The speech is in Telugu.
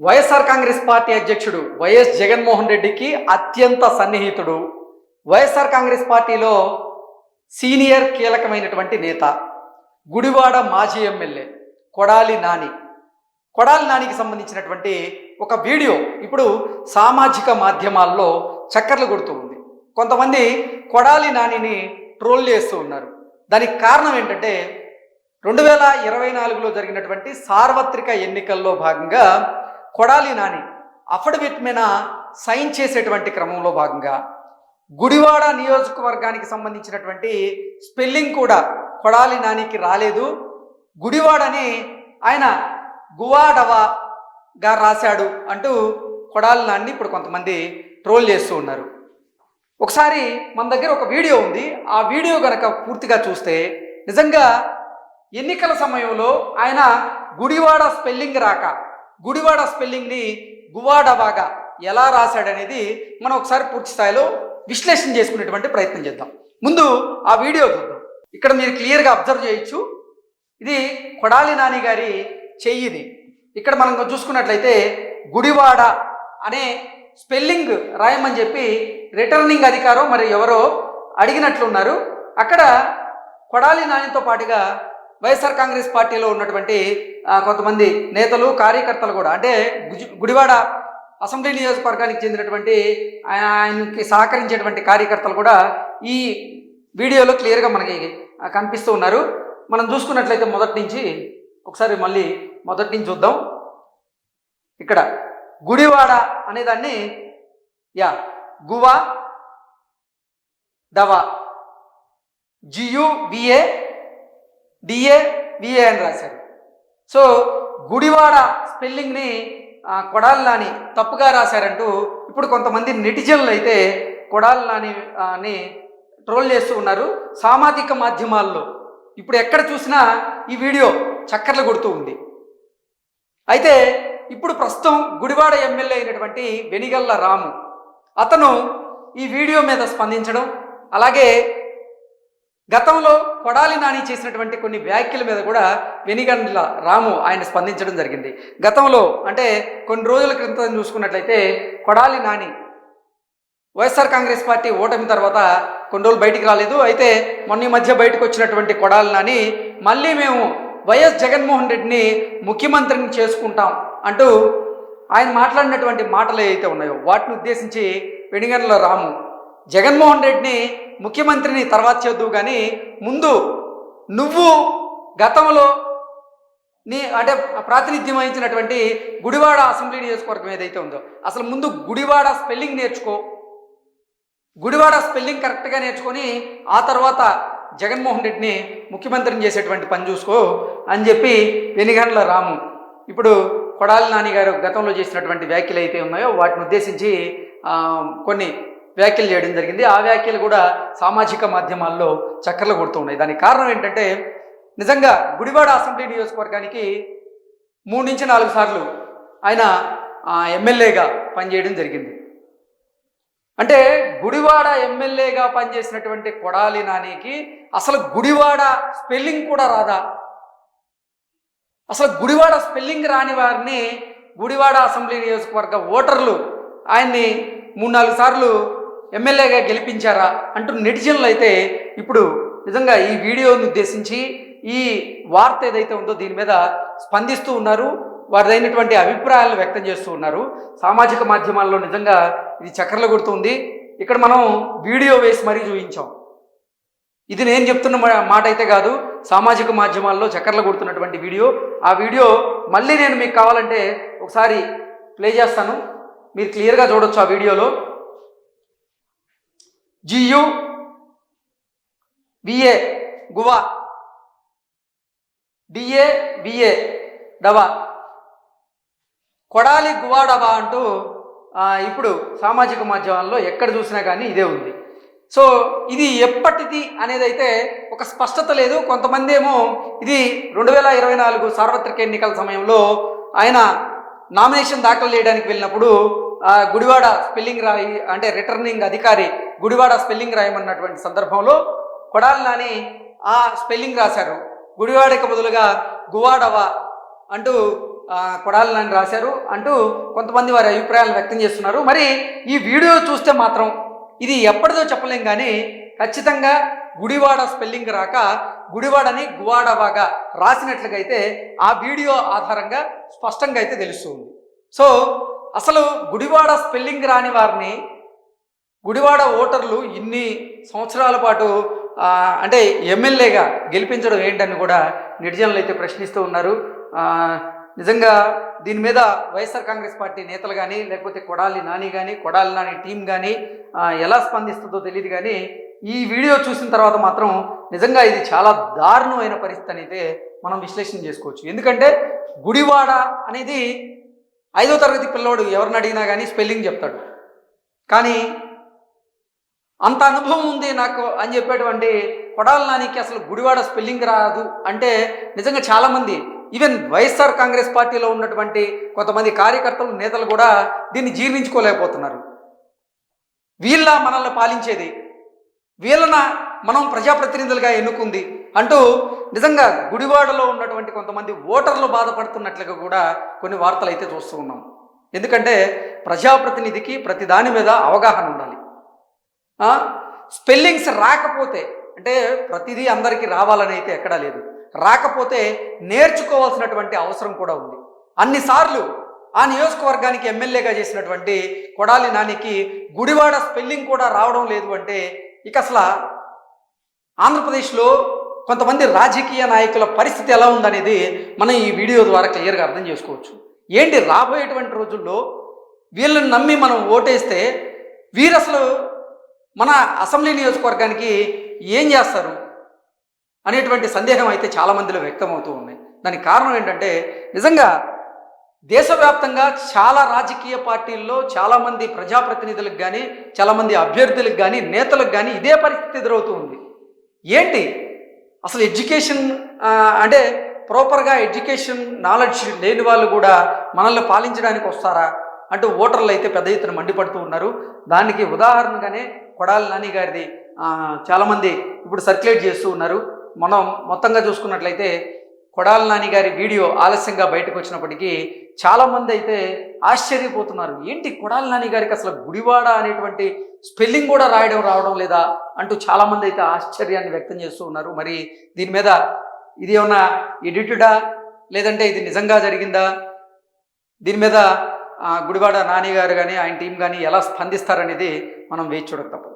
వైఎస్ఆర్ కాంగ్రెస్ పార్టీ అధ్యక్షుడు వైఎస్ జగన్మోహన్ రెడ్డికి అత్యంత సన్నిహితుడు. వైఎస్ఆర్ కాంగ్రెస్ పార్టీలో సీనియర్ కీలకమైనటువంటి నేత గుడివాడ మాజీ ఎమ్మెల్యే కొడాలి నాని. కొడాలి నానికి సంబంధించినటువంటి ఒక వీడియో ఇప్పుడు సామాజిక మాధ్యమాల్లో చక్కర్లు కొడుతూ ఉంది. కొంతమంది కొడాలి నానిని ట్రోల్ చేస్తూ ఉన్నారు. దానికి కారణం ఏంటంటే రెండు వేల ఇరవై నాలుగులో జరిగినటువంటి సార్వత్రిక ఎన్నికల్లో భాగంగా కొడాలి నాని. అఫిడవిట్ మీద సైన్ చేసేటువంటి క్రమంలో భాగంగా గుడివాడ నియోజకవర్గానికి సంబంధించినటువంటి స్పెల్లింగ్ కూడా కొడాలి నానికి రాలేదు. గుడివాడని ఆయన గువాడవగా రాశాడు అంటూ కొడాలి నాన్ని ఇప్పుడు కొంతమంది ట్రోల్ చేస్తూ ఉన్నారు. ఒకసారి మన దగ్గర ఒక వీడియో ఉంది. ఆ వీడియో కనుక పూర్తిగా చూస్తే నిజంగా ఎన్నికల సమయంలో ఆయన గుడివాడ స్పెల్లింగ్ రాక గుడివాడ స్పెల్లింగ్ని గువాడవాగా ఎలా రాశాడనేది మనం ఒకసారి పూర్తి స్థాయిలో విశ్లేషణ చేసుకునేటువంటి ప్రయత్నం చేద్దాం. ముందు ఆ వీడియో చూద్దాం. ఇక్కడ మీరు క్లియర్గా అబ్జర్వ్ చేయొచ్చు. ఇది కొడాలి నాని గారి చెయ్యిది. ఇక్కడ మనం చూసుకున్నట్లయితే గుడివాడ అనే స్పెల్లింగ్ రాయమని చెప్పి రిటర్నింగ్ అధికారం మరి ఎవరో అడిగినట్లున్నారు. అక్కడ కొడాలి నానితో పాటుగా వైఎస్ఆర్ కాంగ్రెస్ పార్టీలో ఉన్నటువంటి కొంతమంది నేతలు కార్యకర్తలు కూడా అంటే గుజి గుడివాడ అసెంబ్లీ నియోజకవర్గానికి చెందినటువంటి ఆయనకి సహకరించేటువంటి కార్యకర్తలు కూడా ఈ వీడియోలో క్లియర్గా మనకి కనిపిస్తూ ఉన్నారు. మనం చూసుకున్నట్లయితే మొదటి నుంచి ఒకసారి మళ్ళీ మొదటి నుంచి చూద్దాం. ఇక్కడ గుడివాడ అనేదాన్ని యా గువా దవా G U D A V A అని రాశారు. సో గుడివాడ స్పెల్లింగ్ని కొడాలని తప్పుగా రాశారంటూ ఇప్పుడు కొంతమంది నెటిజన్లు అయితే కొడాలని అని ట్రోల్ చేస్తూ ఉన్నారు సామాజిక మాధ్యమాల్లో. ఇప్పుడు ఎక్కడ చూసినా ఈ వీడియో చక్కర్లు కొడుతూ ఉంది. అయితే ఇప్పుడు ప్రస్తుతం గుడివాడ ఎమ్మెల్యే అయినటువంటి వెనిగల్ల రాము అతను ఈ వీడియో మీద స్పందించడం అలాగే గతంలో కొడాలి నాని చేసినటువంటి కొన్ని వ్యాఖ్యల మీద కూడా వెనిగండ్ల రాము ఆయన స్పందించడం జరిగింది. గతంలో అంటే కొన్ని రోజుల క్రితం చూసుకున్నట్లయితే కొడాలి నాని వైఎస్ఆర్ కాంగ్రెస్ పార్టీ ఓటమి తర్వాత కొన్ని రోజులు బయటికి రాలేదు. అయితే మొన్న ఈ మధ్య బయటకు వచ్చినటువంటి కొడాలి నాని మళ్ళీ మేము వైఎస్ జగన్మోహన్ రెడ్డిని ముఖ్యమంత్రిని చేసుకుంటాం అంటూ ఆయన మాట్లాడినటువంటి మాటలు ఏవైతే ఉన్నాయో వాటిని ఉద్దేశించి వెనిగండ్ల రాము జగన్మోహన్ రెడ్డిని ముఖ్యమంత్రిని తర్వాత చేద్దువు కానీ ముందు నువ్వు గతంలో నీ అంటే ప్రాతినిధ్యం వహించినటువంటి గుడివాడ అసెంబ్లీ నియోజకవర్గం ఏదైతే ఉందో అసలు ముందు గుడివాడ స్పెల్లింగ్ నేర్చుకో. గుడివాడ స్పెల్లింగ్ కరెక్ట్గా నేర్చుకొని ఆ తర్వాత జగన్మోహన్ రెడ్డిని ముఖ్యమంత్రిని చేసేటువంటి పని చూసుకో అని చెప్పి వెనిగండ్ల రాము. ఇప్పుడు కొడాలి నాని గారు గతంలో చేసినటువంటి వ్యాఖ్యలు అయితే ఉన్నాయో వాటిని ఉద్దేశించి కొన్ని వ్యాఖ్యలు చేయడం జరిగింది. ఆ వ్యాఖ్యలు కూడా సామాజిక మాధ్యమాల్లో చక్కర్లు కొడుతున్నాయి దానికి కారణం ఏంటంటే నిజంగా గుడివాడ అసెంబ్లీ నియోజకవర్గానికి మూడు నుంచి నాలుగు సార్లు ఆయన ఎమ్మెల్యేగా పనిచేయడం జరిగింది. అంటే గుడివాడ ఎమ్మెల్యేగా పనిచేసినటువంటి కొడాలి నానికి అసలు గుడివాడ స్పెల్లింగ్ కూడా రాదా? అసలు గుడివాడ స్పెల్లింగ్ రాని వారిని గుడివాడ అసెంబ్లీ నియోజకవర్గ ఓటర్లు ఆయన్ని మూడు నాలుగు సార్లు ఎమ్మెల్యేగా గెలిపించారా అంటూ నెటిజన్లు అయితే ఇప్పుడు నిజంగా ఈ వీడియోని ఉద్దేశించి ఈ వార్త ఏదైతే ఉందో దీని మీద స్పందిస్తూ ఉన్నారు. వారిదైనటువంటి అభిప్రాయాలను వ్యక్తం చేస్తూ ఉన్నారు. సామాజిక మాధ్యమాల్లో నిజంగా ఇది చక్కర్లు కొడుతుంది. ఇక్కడ మనం వీడియో వేసి మరీ చూపించాం. ఇది నేను చెప్తున్న మా- మాట అయితే కాదు సామాజిక మాధ్యమాల్లో చక్కర్లు కొడుతున్నటువంటి వీడియో. ఆ వీడియో మళ్ళీ నేను మీకు కావాలంటే ఒకసారి ప్లే చేస్తాను. మీరు క్లియర్గా చూడొచ్చు ఆ వీడియోలో. జియు విఏ గువా డిఏ విఏ డవా కొడాలి గువా డవా అంటూ ఇప్పుడు సామాజిక మాధ్యమాల్లో ఎక్కడ చూసినా కానీ ఇదే ఉంది. సో ఇది ఎప్పటిది అనేది అయితే ఒక స్పష్టత లేదు. కొంతమంది ఏమో ఇది రెండు వేల ఇరవై నాలుగు సార్వత్రిక ఎన్నికల సమయంలో ఆయన నామినేషన్ దాఖలు చేయడానికి వెళ్ళినప్పుడు గుడివాడ స్పెల్లింగ్ రాయి అంటే రిటర్నింగ్ అధికారి గుడివాడ స్పెల్లింగ్ రాయమన్నటువంటి సందర్భంలో కొడాలి నాని ఆ స్పెల్లింగ్ రాశారు. గుడివాడకి బదులుగా గువాడవ అంటూ కొడాలి నాని రాశారు అంటూ కొంతమంది వారి అభిప్రాయాలు వ్యక్తం చేస్తున్నారు. మరి ఈ వీడియో చూస్తే మాత్రం ఇది ఎప్పటిదో చెప్పలేం కానీ ఖచ్చితంగా గుడివాడ స్పెల్లింగ్ రాక గుడివాడని గువాడవాగా రాసినట్లుగా అయితే ఆ వీడియో ఆధారంగా స్పష్టంగా అయితే తెలుస్తుంది. సో అసలు గుడివాడ స్పెల్లింగ్ రాని వారిని గుడివాడ ఓటర్లు ఇన్ని సంవత్సరాల పాటు అంటే ఎమ్మెల్యేగా గెలిపించడం ఏంటని కూడా నిర్జనులు అయితే ప్రశ్నిస్తూ ఉన్నారు. నిజంగా దీని మీద వైఎస్ఆర్ కాంగ్రెస్ పార్టీ నేతలు కానీ లేకపోతే కొడాలి నాని కానీ కొడాలి నాని టీం కానీ ఎలా స్పందిస్తుందో తెలియదు కానీ ఈ వీడియో చూసిన తర్వాత మాత్రం నిజంగా ఇది చాలా దారుణమైన పరిస్థితి అని అయితే మనం విశ్లేషణ చేసుకోవచ్చు. ఎందుకంటే గుడివాడ అనేది ఐదో తరగతి పిల్లోడు ఎవరిని అడిగినా కానీ స్పెల్లింగ్ చెప్తాడు. కానీ అంత అనుభవం ఉంది నాకు అని చెప్పేటువంటి కొడాల నానికి అసలు గుడివాడ స్పెల్లింగ్ రాదు అంటే నిజంగా చాలామంది ఈవెన్ వైఎస్ఆర్ కాంగ్రెస్ పార్టీలో ఉన్నటువంటి కొంతమంది కార్యకర్తలు నేతలు కూడా దీన్ని జీర్ణించుకోలేకపోతున్నారు. వీళ్ళ మనల్ని పాలించేది వీళ్ళన మనం ప్రజాప్రతినిధులుగా ఎన్నుకుంది అంటూ నిజంగా గుడివాడలో ఉన్నటువంటి కొంతమంది ఓటర్లు బాధపడుతున్నట్లుగా కూడా కొన్ని వార్తలు అయితే చూస్తూ ఉన్నాం. ఎందుకంటే ప్రజాప్రతినిధికి ప్రతి దాని మీద అవగాహన ఉండాలి. స్పెల్లింగ్స్ రాకపోతే అంటే ప్రతిదీ అందరికీ రావాలని అయితే ఎక్కడా లేదు. రాకపోతే నేర్చుకోవాల్సినటువంటి అవసరం కూడా ఉంది. అన్నిసార్లు ఆ నియోజకవర్గానికి ఎమ్మెల్యేగా చేసినటువంటి కొడాలి నానికి గుడివాడ స్పెల్లింగ్ కూడా రావడం లేదు అంటే ఇక అసలు ఆంధ్రప్రదేశ్లో కొంతమంది రాజకీయ నాయకుల పరిస్థితి ఎలా ఉందనేది మనం ఈ వీడియో ద్వారా క్లియర్గా అర్థం చేసుకోవచ్చు. ఏంటి రాబోయేటువంటి రోజుల్లో వీళ్ళని నమ్మి మనం ఓటేస్తే వీరు అసలు మన అసెంబ్లీ నియోజకవర్గానికి ఏం చేస్తారు అనేటువంటి సందేహం అయితే చాలా మందిలో వ్యక్తమవుతూ ఉంది. దానికి కారణం ఏంటంటే నిజంగా దేశవ్యాప్తంగా చాలా రాజకీయ పార్టీల్లో చాలామంది ప్రజాప్రతినిధులకు కానీ చాలామంది అభ్యర్థులకు కానీ నేతలకు కానీ ఇదే పరిస్థితి ఎదురవుతూ ఉంది. ఏంటి? అసలు ఎడ్యుకేషన్ అంటే ప్రాపర్గా ఎడ్యుకేషన్ నాలెడ్జ్ లేని వాళ్ళు కూడా మనల్ని పాలించడానికి వస్తారా? అంటూ ఓటర్లు అయితే పెద్ద ఎత్తున మండిపడుతూ ఉన్నారు. దానికి ఉదాహరణగానే కొడాలి నాని గారిది చాలామంది ఇప్పుడు సర్క్యులేట్ చేస్తూ ఉన్నారు. మనం మొత్తంగా చూసుకున్నట్లయితే కొడాలి నాని గారి వీడియో ఆలస్యంగా బయటకు వచ్చినప్పటికీ చాలామంది అయితే ఆశ్చర్యపోతున్నారు. ఏంటి కొడాలి నాని గారికి అసలు గుడివాడ అనేటువంటి స్పెల్లింగ్ కూడా రాయడం రావడం లేదా అంటూ చాలామంది అయితే ఆశ్చర్యాన్ని వ్యక్తం చేస్తూ ఉన్నారు. మరి దీని మీద ఇది ఏమన్నా ఎడిటెడా? లేదంటే ఇది నిజంగా జరిగిందా? దీని మీద గుడివాడ నాని గారు కానీ ఆయన టీం కానీ ఎలా స్పందిస్తారనేది మనం వేచి చూడక తప్పదు.